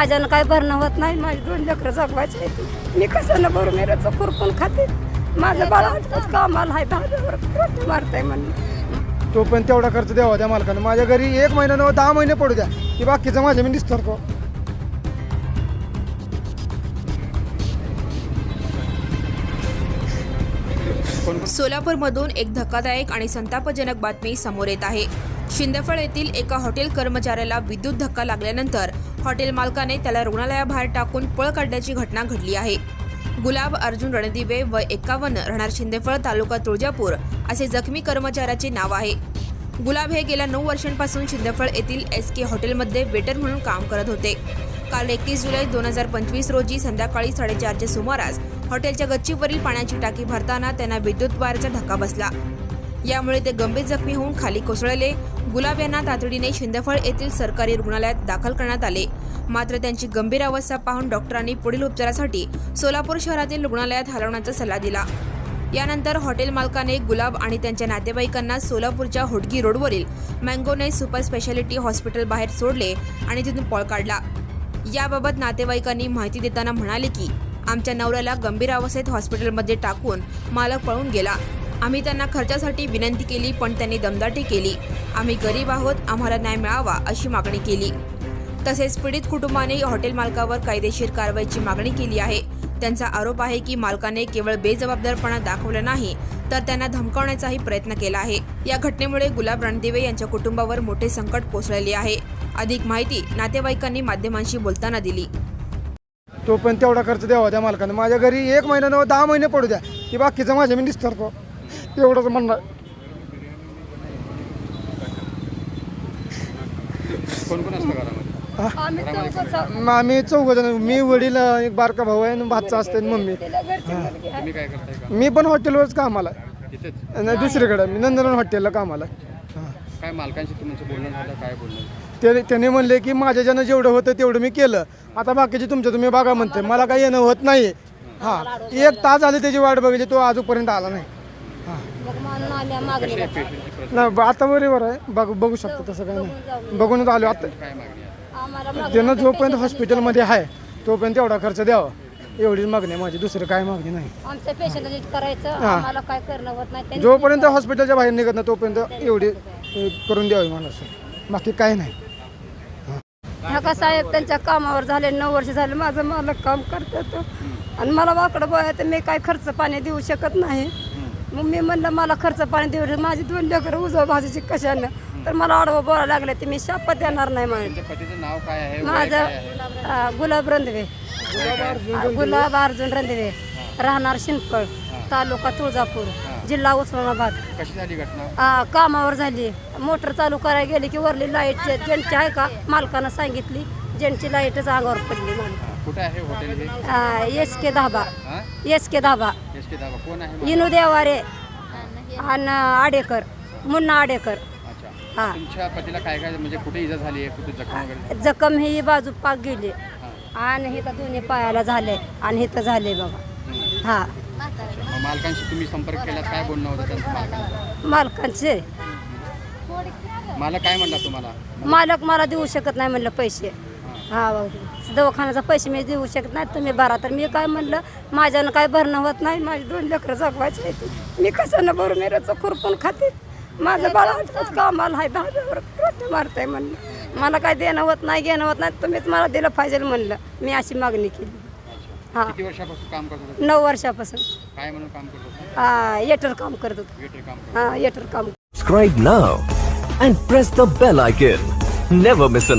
माझ्यानं काय भरणं होत नाही. माझी दोन लेकरं जगवायचे. मी कशानं भरू? मेरचं खुरपून खाते. माझं बाळ कामाला आहे. रोटी मारताय म्हणून. तो पण तेवढा खर्च द्यावा त्या मालकानं. माझ्या घरी एक महिना नव्हे दहा महिने पडू द्या. की बाकीचं माझ्या मी निस्तरतो सोलापूरमधून एक धक्कादायक आणि संतापजनक बातमी समोर येत आहे. शिंदफळ येथील एका हॉटेल कर्मचाऱ्याला विद्युत धक्का लागल्यानंतर हॉटेल मालकाने त्याला रुग्णालयाबाहेर टाकून पळ काढण्याची घटना घडली आहे. गुलाब अर्जुन रणदिवे व एकावन्न राहणार शिंदेफळ तालुका तुळजापूर असे जखमी कर्मचाऱ्याचे नाव आहे. गुलाब हे गेल्या नऊ वर्षांपासून शिंदेफळ येथील एस के हॉटेलमध्ये वेटर म्हणून काम करत होते. काल एकतीस जुलै दोन हजार पंचवीस रोजी संध्याकाळी साडेचारच्या सुमारास हॉटेलच्या गच्चीवरील पाण्याची टाकी भरताना त्यांना विद्युत वायरचा धक्का बसला. यामुळे ते गंभीर जखमी होऊन खाली कोसळले. गुलाब यांना तातडीने शिंदफळ येथील सरकारी रुग्णालयात दाखल करण्यात आले. मात्र त्यांची गंभीर अवस्था पाहून डॉक्टरांनी पुढील उपचारासाठी सोलापूर शहरातील रुग्णालयात हलवण्याचा सल्ला दिला. यानंतर हॉटेल मालकाने गुलाब आणि त्यांच्या नातेवाईकांना सोलापूरच्या होडगी रोडवरील मँगोने सुपर स्पेशालिटी हॉस्पिटल बाहेर सोडले आणि तिथून पळ काढला. याबाबत नातेवाईकांनी माहिती देताना म्हणाले की आमच्या नवऱ्याला गंभीर अवस्थेत हॉस्पिटलमध्ये टाकून मालक पळून गेला. आम्ही त्यांना खर्चासाठी विनंती केली पण त्यांनी दमदाटी केली. आम्ही गरीब आहोत आम्हाला न्याय मिळावा अशी मागणी केली. तसेच पीडित कुटुंबाने हॉटेल मालकावर कायदेशीर कारवाईची मागणी केली आहे. त्यांचा आरोप आहे की मालकाने केवळ बेजबाबदारपणा दाखवला नाही तर त्यांना धमकावण्याचाही प्रयत्न केला आहे. या घटनेमुळे गुलाब रणदिवे यांच्या कुटुंबावर मोठे संकट कोसळले आहे. अधिक माहिती नातेवाईकांनी माध्यमांशी बोलताना दिली. तो पण तेवढा खर्च द्यावा त्या मालकाने. माझ्या घरी एक महिना दहा महिने पडू द्या. की बाकीचं माझ्या मी निस्तरतो. एवढंच म्हणणं. आहे. कोण कोण असतं घरामध्ये? आम्ही चौघंच मग आम्ही चौघ जण. मी वडील एक बारका भाऊ आहे आणि भातचा असते आणि मम्मी. तिला घरची मुलगी. आहे. तुम्ही काय करताय का? मी पण हॉटेलवरच कामाला नाही दुसरीकडे मी नंदनवन हॉटेलला कामाला. हां. काय मालकांशी तुमचं बोलणं झालं? काय बोलणं ते त्याने म्हणले की माझ्या ज्यानं जेवढं होतं तेवढं मी केलं. आता बाकीचे तुमच्या तुम्ही बघा म्हणते मला काही येणं होत नाही. हां. एक तास आले त्याची वाट बघितली तो आजूपर्यंत आला नाही. म्हणून आल्या मागणी पेशंटची परिस्थिती? नाही ब- आता बरोबर आहे. बघ बघू शकतो तसं काही नाही. बघूनच आलो आता. काय आम्हाला मागणी त्यानं जोपर्यंत हॉस्पिटलमध्ये आहे तोपर्यंत तेवढा खर्च द्यावा. एवढीच मागणी आहे माझी. दुसरं काय मागणी नाही. आमच्या पेशंटला नीट करायचं. हा. आम्हाला काय करणं होत नाही. त्यांनी जोपर्यंत हॉस्पिटलच्या बाहेर निघत नाही तोपर्यंत एवढी अ, करून द्यावी मला असं बाकी काही नाही. नका साहेब त्यांच्या कामावर झाले नऊ वर्ष झाले. माझं मालक काम करतात. आणि मला वाकडं बोलाय तर मी काय खर्च पाणी देऊ शकत नाही. मग मी म्हणलं मला खर्च पाणी देऊ माझी दोन लेकरं उजव भाजीची कशानं? तर मला आडवं बोलायला लागले ते मी शापत येणार नाही म्हणून. तुमच्या पतीचं नाव काय आहे? वय माझं काय आहे? अं, गुलाब रंधवे. गुलाब अर्जुन रंधवे. राहणार शिंदफळ तालुका तुळजापूर जिल्हा उस्मानाबाद. कशी झाली घटना? आ, कामावर झाली. मोटर चालू करायला गेली की वरली लाइट ज्यांची आहे का? मालकानं सांगितली ज्यांची लाईटच अंगावर पडली म्हणून. कुठे आहे हॉटेल हे? S K dhaba. हा? एस के धाबा. के दाबा कोण आहे इनू देवारे आणि आडेकर मुन्ना आडेकर. अच्छा. हा. तुमच्या पतीला काय काय म्हणजे कुठे इजा झाली आहे कुठे जखम वगैरे जखम ही बाजू पाक गेली. आणि इथं दोन्ही पायाला झाले आणि इथं झाले बघा हा. मग मालकांशी तुम्ही संपर्क केला काय बोलणं होतं त्यांचं मालकांचं मालकांचे? मालक काय म्हणला तुम्हाला? मालक मला देऊ शकत नाही म्हणलं पैसे. हा दवाखान्याचा पैसे मी देऊ शकत नाही तुम्ही भरा. तर मी काय म्हणलं माझ्यानं काय भरणं होत नाही माझी दोन लेकरं जगवायचे आहेत. मी कशानं भरू? मेरचं खुरपून खाते. माझं बाळ कामाला आहे रोटी मारताय म्हणलं. मला काय देणं होत नाही घेणं होत नाही तुम्हीच मला दिलं पाहिजे म्हणलं. मी अशी मागणी केली. हा. किती वर्षापासून काम करत होता? नऊ वर्षापासून. काय म्हणून काम करत होता? हा येटर काम करत होतो. हा येटर काम. Now and press the bell icon. Never miss an update.